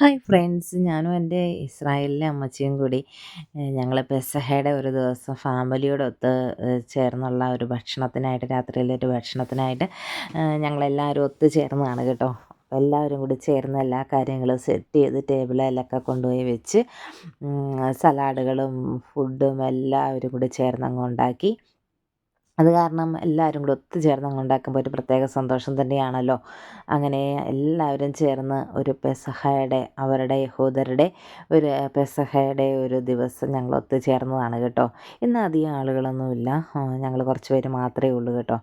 Hi friends. ഞാനും എന്റെ ഇസ്രായേലിലെ അമ്മച്ചിയും കൂടി ഞങ്ങൾ പെസഹയുടെ ഒരു ദിവസം ഫാമിലിയോടൊത്ത് ചേർന്നുള്ള ഒരു ഭക്ഷണത്തിനായിട്ട് രാത്രിയിലെ ഒരു ഭക്ഷണത്തിനായിട്ട് ഞങ്ങളെല്ലാവരും ഒത്തു ചേർന്നതാണ് കേട്ടോ. എല്ലാവരും കൂടി ചേർന്ന് എല്ലാ കാര്യങ്ങളും സെറ്റ് ചെയ്ത് ടേബിളിലൊക്കെ കൊണ്ടുപോയി വെച്ച് സലാഡുകളും ഫുഡും എല്ലാവരും കൂടി ചേർന്ന് അങ്ങ് ഉണ്ടാക്കി. അത് കാരണം എല്ലാവരും കൂടെ ഒത്തുചേർന്ന് അങ്ങ് ഉണ്ടാക്കുമ്പോൾ ഒരു പ്രത്യേക സന്തോഷം തന്നെയാണല്ലോ. അങ്ങനെ എല്ലാവരും ചേർന്ന് ഒരു പെസഹയുടെ അവരുടെ യഹോദരുടെ ഒരു പെസഹയുടെ ഒരു ദിവസം ഞങ്ങൾ ഒത്തുചേർന്നതാണ് കേട്ടോ. ഇന്ന് അധികം ആളുകളൊന്നുമില്ല. ഞങ്ങൾ കുറച്ച് പേര് മാത്രമേ ഉള്ളൂ കേട്ടോ.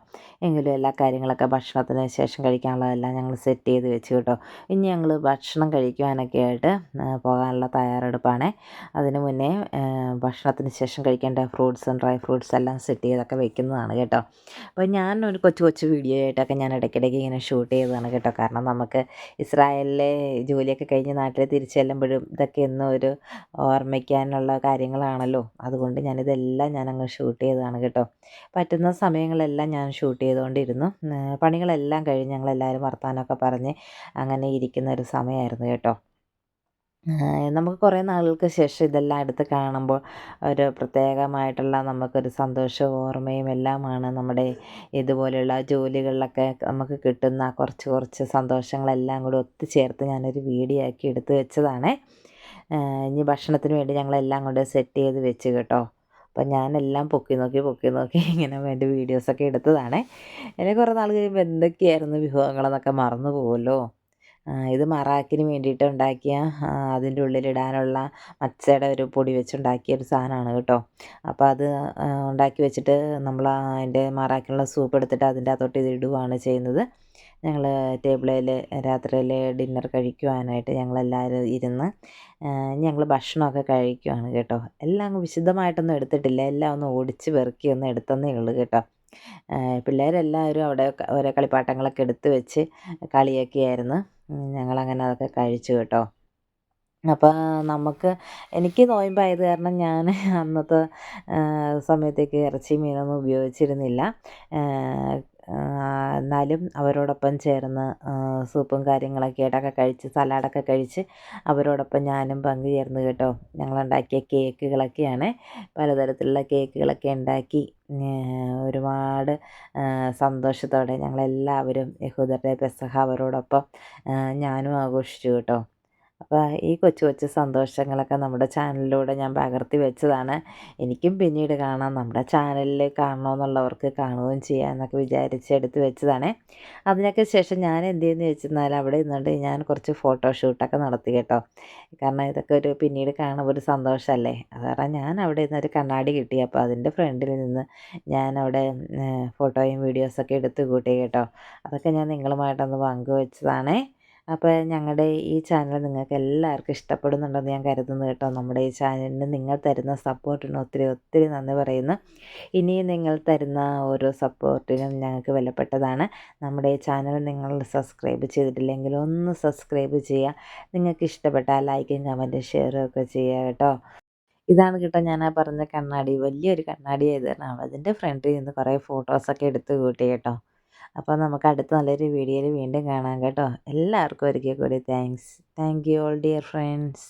എങ്കിലും എല്ലാ കാര്യങ്ങളൊക്കെ ഭക്ഷണത്തിന് ശേഷം കഴിക്കാനുള്ളതെല്ലാം ഞങ്ങൾ സെറ്റ് ചെയ്ത് വെച്ച് കേട്ടോ. ഇനി ഞങ്ങൾ ഭക്ഷണം കഴിക്കുവാനൊക്കെ ആയിട്ട് പോകാനുള്ള തയ്യാറെടുപ്പാണ്. അതിന് മുന്നേ ഭക്ഷണത്തിന് ശേഷം കഴിക്കേണ്ട ഫ്രൂട്ട്സും ഡ്രൈ ഫ്രൂട്ട്സ് എല്ലാം സെറ്റ് ചെയ്തൊക്കെ വെക്കുന്നതാണ്. ചെയ്തതാണ് കേട്ടോ. അപ്പോൾ ഞാൻ ഒരു കൊച്ചു കൊച്ചു വീഡിയോ ആയിട്ടൊക്കെ ഞാൻ ഇടയ്ക്കിടയ്ക്ക് ഇങ്ങനെ ഷൂട്ട് ചെയ്തതാണ് കേട്ടോ. കാരണം നമുക്ക് ഇസ്രായേലിലെ ജോലിയൊക്കെ കഴിഞ്ഞ് നാട്ടിൽ തിരിച്ചു ചെല്ലുമ്പോഴും ഇതൊക്കെ എന്നും ഒരു ഓർമ്മിക്കാനുള്ള കാര്യങ്ങളാണല്ലോ. അതുകൊണ്ട് ഞാനിതെല്ലാം ഞാനങ്ങ് ഷൂട്ട് ചെയ്തതാണ് കേട്ടോ. പറ്റുന്ന സമയങ്ങളെല്ലാം ഞാൻ ഷൂട്ട് ചെയ്തുകൊണ്ടിരുന്നു. പണികളെല്ലാം കഴിഞ്ഞ് ഞങ്ങളെല്ലാവരും വർത്തമാനമൊക്കെ പറഞ്ഞ് അങ്ങനെ ഇരിക്കുന്ന ഒരു സമയമായിരുന്നു കേട്ടോ. നമുക്ക് കുറേ നാളുകൾക്ക് ശേഷം ഇതെല്ലാം എടുത്ത് കാണുമ്പോൾ ഒരു പ്രത്യേകമായിട്ടുള്ള നമുക്കൊരു സന്തോഷവും ഓർമ്മയും എല്ലാമാണ് നമ്മുടെ ഇതുപോലെയുള്ള ജോലികളിലൊക്കെ നമുക്ക് കിട്ടുന്ന കുറച്ച് കുറച്ച് സന്തോഷങ്ങളെല്ലാം കൂടി ഒത്തുചേർത്ത് ഞാനൊരു വീഡിയോ ആക്കി എടുത്ത് വെച്ചതാണ്. ഇനി ഭക്ഷണത്തിന് വേണ്ടി ഞങ്ങളെല്ലാം കൊണ്ട് സെറ്റ് ചെയ്ത് വെച്ച് കേട്ടോ. അപ്പം ഞാനെല്ലാം പൊക്കി നോക്കി പൊക്കി നോക്കി ഇങ്ങനെ എന്റെ വീഡിയോസൊക്കെ എടുത്തതാണ്. എന്നെ കുറേ നാൾ കഴിയുമ്പോൾ എന്തൊക്കെയായിരുന്നു വിഭവങ്ങളെന്നൊക്കെ മറന്നു പോകുമല്ലോ ഇത് മറാക്കിന് വേണ്ടിയിട്ട് ഉണ്ടാക്കിയ അതിന്റെ ഉള്ളിലിടാനുള്ള മച്ചയുടെ ഒരു പൊടി വെച്ചുണ്ടാക്കിയ ഒരു സാധനമാണ് കേട്ടോ. അപ്പോൾ അത് ഉണ്ടാക്കി വെച്ചിട്ട് നമ്മൾ അതിന്റെ മറാക്കിനുള്ള സൂപ്പ് എടുത്തിട്ട് അതിന്റെ അകത്തോട്ട് ഇത് ഇടുകയാണ് ചെയ്യുന്നത്. ഞങ്ങൾ ടേബിളിൽ രാത്രിയിൽ ഡിന്നർ കഴിക്കുവാനായിട്ട് ഞങ്ങളെല്ലാവരും ഇരുന്ന് ഞങ്ങൾ ഭക്ഷണമൊക്കെ കഴിക്കുവാണ് കേട്ടോ. എല്ലാം വിശദമായിട്ടൊന്നും എടുത്തിട്ടില്ല. എല്ലാം ഒന്ന് ഓടിച്ച് പെറുക്കി ഒന്ന് എടുത്തന്നേ ഉള്ളൂ കേട്ടോ. പിള്ളേരെല്ലാവരും അവിടെ ഓരോ കളിപ്പാട്ടങ്ങളൊക്കെ എടുത്ത് വെച്ച് കളിയൊക്കെയായിരുന്നു. ഞങ്ങളങ്ങനെ അതൊക്കെ കഴിച്ചു കേട്ടോ. അപ്പോൾ നമുക്ക് എനിക്ക് നോയമ്പായത് കാരണം ഞാൻ അന്നത്തെ സമയത്തേക്ക് ഇറച്ചി മീനൊന്നും ഉപയോഗിച്ചിരുന്നില്ല. എന്നാലും അവരോടൊപ്പം ചേർന്ന് സൂപ്പും കാര്യങ്ങളൊക്കെ ആയിട്ടൊക്കെ കഴിച്ച് സലാഡൊക്കെ കഴിച്ച് അവരോടൊപ്പം ഞാനും പങ്കുചേർന്നു കേട്ടോ. ഞങ്ങളുണ്ടാക്കിയ കേക്കുകളൊക്കെയാണ്. പലതരത്തിലുള്ള കേക്കുകളൊക്കെ ഉണ്ടാക്കി ഒരുപാട് സന്തോഷത്തോടെ ഞങ്ങളെല്ലാവരും യഹൂദരുടെ പെസഹ അവരോടൊപ്പം ഞാനും ആഘോഷിച്ചു കേട്ടോ. അപ്പോൾ ഈ കൊച്ചു കൊച്ചു സന്തോഷങ്ങളൊക്കെ നമ്മുടെ ചാനലിലൂടെ ഞാൻ പകർത്തി വെച്ചതാണ്. എനിക്കും പിന്നീട് കാണാം. നമ്മുടെ ചാനലിൽ കാണണമെന്നുള്ളവർക്ക് കാണുകയും ചെയ്യാം എന്നൊക്കെ വിചാരിച്ച് എടുത്ത് വെച്ചതാണ്. അതിനൊക്കെ ശേഷം ഞാൻ എന്ത് ചെയ്യുന്നു വെച്ചെന്നാൽ അവിടെ നിന്നുകൊണ്ട് ഞാൻ കുറച്ച് ഫോട്ടോ ഫോട്ടോഷൂട്ടൊക്കെ നടത്തി കേട്ടോ. കാരണം ഇതൊക്കെ ഒരു പിന്നീട് കാണുമ്പോൾ ഒരു സന്തോഷമല്ലേ? അത് കാരണം ഞാൻ അവിടെ നിന്നൊരു കണ്ണാടി കിട്ടി. അപ്പോൾ അതിന്റെ ഫ്രണ്ടിൽ നിന്ന് ഞാൻ അവിടെ ഫോട്ടോയും വീഡിയോസൊക്കെ എടുത്ത് കൂട്ടി കേട്ടോ. അതൊക്കെ ഞാൻ നിങ്ങളുമായിട്ടൊന്ന് പങ്കുവെച്ചതാണേ. അപ്പോൾ ഞങ്ങളുടെ ഈ ചാനൽ നിങ്ങൾക്ക് എല്ലാവർക്കും ഇഷ്ടപ്പെടുന്നുണ്ടെന്ന് ഞാൻ കരുതുന്നു കേട്ടോ. നമ്മുടെ ഈ ചാനലിന് നിങ്ങൾ തരുന്ന സപ്പോർട്ടിന് ഒത്തിരി ഒത്തിരി നന്ദി പറയുന്നു. ഇനിയും നിങ്ങൾ തരുന്ന ഓരോ സപ്പോർട്ടിനും ഞങ്ങൾക്ക് വിലപ്പെട്ടതാണ്. നമ്മുടെ ഈ ചാനൽ നിങ്ങൾ സബ്സ്ക്രൈബ് ചെയ്തിട്ടില്ലെങ്കിൽ ഒന്ന് സബ്സ്ക്രൈബ് ചെയ്യുക. നിങ്ങൾക്ക് ഇഷ്ടപ്പെട്ട ലൈക്കും കമന്റും ഷെയറും ഒക്കെ ചെയ്യുക കേട്ടോ. ഇതാണ് കേട്ടോ ഞാൻ ആ പറഞ്ഞ കണ്ണാടി. വലിയൊരു കണ്ണാടി ആയത് കാരണം അതിന്റെ ഫ്രണ്ടിൽ നിന്ന് കുറേ ഫോട്ടോസൊക്കെ എടുത്ത് കൂട്ടി കേട്ടോ. അപ്പോൾ നമുക്ക് അടുത്ത നല്ലൊരു വീഡിയോയിൽ വീണ്ടും കാണാം കേട്ടോ. എല്ലാവർക്കും ഒരിക്കൽ കൂടി thanks thank you all dear friends